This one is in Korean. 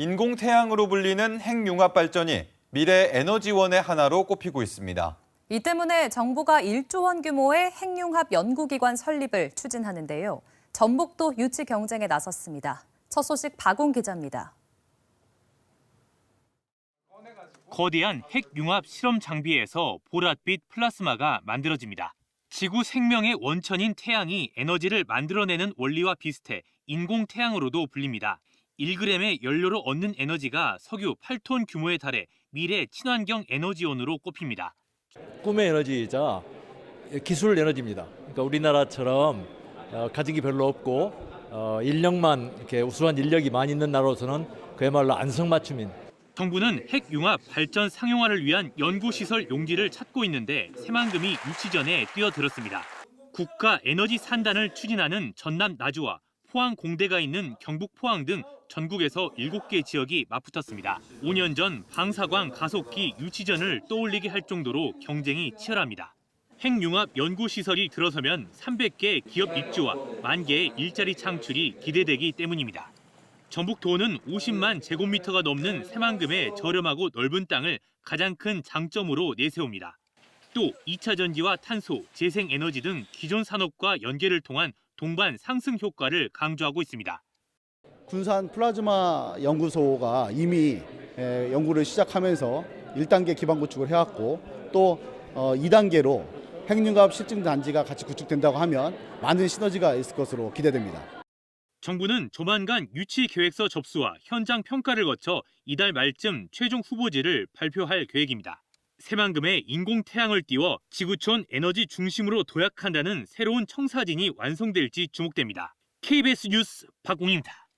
인공태양으로 불리는 핵융합 발전이 미래 에너지원의 하나로 꼽히고 있습니다. 이 때문에 정부가 1조 원 규모의 핵융합 연구기관 설립을 추진하는데요. 전북도 유치 경쟁에 나섰습니다. 첫 소식 박웅 기자입니다. 거대한 핵융합 실험 장비에서 보랏빛 플라스마가 만들어집니다. 지구 생명의 원천인 태양이 에너지를 만들어내는 원리와 비슷해 인공 태양으로도 불립니다. 1g의 연료로 얻는 에너지가 석유 8톤 규모에 달해 미래 친환경 에너지원으로 꼽힙니다. 꿈의 에너지이자 기술 에너지입니다. 그러니까 우리나라처럼 어, 가진 게 별로 없고 어, 인력만 이렇게 우수한 인력이 많이 있는 나라로서는 그야말로 안성맞춤인 정부는 핵융합 발전 상용화를 위한 연구시설 용지를 찾고 있는데 새만금이 유치 전에 뛰어들었습니다. 국가 에너지 산단을 추진하는 전남 나주와 포항 공대가 있는 경북 포항 등 전국에서 7개 지역이 맞붙었습니다. 5년 전 방사광 가속기 유치전을 떠올리게 할 정도로 경쟁이 치열합니다. 핵융합 연구시설이 들어서면 300개 기업 입주와 만 개의 일자리 창출이 기대되기 때문입니다. 전북도는 50만 제곱미터가 넘는 새만금의 저렴하고 넓은 땅을 가장 큰 장점으로 내세웁니다. 또 2차 전지와 탄소, 재생에너지 등 기존 산업과 연계를 통한 동반 상승 효과를 강조하고 있습니다. 군산 플라즈마 연구소가 이미 에, 연구를 시작하면서 1단계 기반 구축을 해왔고 또 어, 2단계로 핵융합 실증 단지가 같이 구축된다고 하면 많은 시너지가 있을 것으로 기대됩니다. 정부는 조만간 유치 계획서 접수와 현장 평가를 거쳐 이달 말쯤 최종 후보지를 발표할 계획입니다. 새만금에 인공 태양을 띄워 지구촌 에너지 중심으로 도약한다는 새로운 청사진이 완성될지 주목됩니다. KBS 뉴스 박웅입니다.